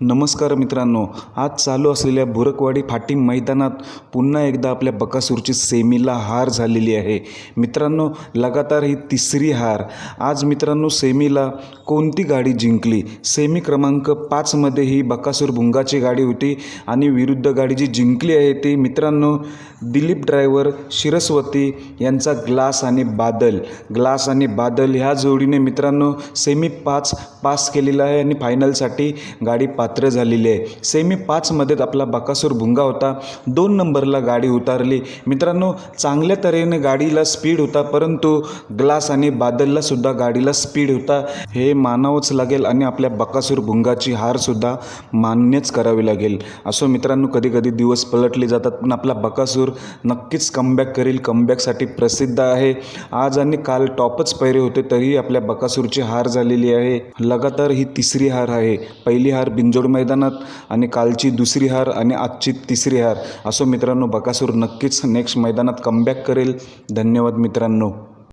नमस्कार मित्रांनो आज चालू असलेल्या भुरकवाडी फाटी मैदानात पुन्हा एकदा आपल्या बकासूरची सेमीला हार झालेली आहे. मित्रांनो लगातार ही तिसरी हार. आज मित्रांनो सेमीला कोणती गाडी जिंकली? सेमी क्रमांक पाचमध्ये ही बकासूर भुंगाची गाडी होती आणि विरुद्ध गाडी जी जिंकली आहे ती मित्रांनो दिलीप ड्रायव्हर शिरस्वती यांचा ग्लास आणि बादल. ग्लास आणि बादल ह्या जोडीने मित्रांनो सेमी पाच पास केलेला आहे आणि फायनलसाठी गाडी पात्र झालेली आहे. सेमी पाचमध्येच आपला बकासूर भुंगा होता. दोन नंबरला गाडी उतारली. मित्रांनो चांगल्या तऱ्हेने गाडीला स्पीड होता परंतु ग्लास आणि बादलला सुद्धा गाडीला स्पीड होता. हे मानावंच लागेल आणि आपल्या बकासूर भुंगाची हारसुद्धा मान्यच करावी लागेल. असो मित्रांनो कधी कधी दिवस पलटले जातात पण आपला बकासूर नक्कीच कमबॅक करेल. कमबॅकसाठी प्रसिद्ध आहे. आज आणि काल टॉपच पैरे होते तरीही आपल्या बकासूरची हार झालेली आहे. लगातार ही तिसरी हार आहे. पहिली हार बिंजोड मैदानात आणि कालची दुसरी हार आणि आजची तिसरी हार असो मित्रांनो बकासूर नक्कीच नेक्स्ट मैदानात कमबॅक करेल. धन्यवाद मित्रांनो.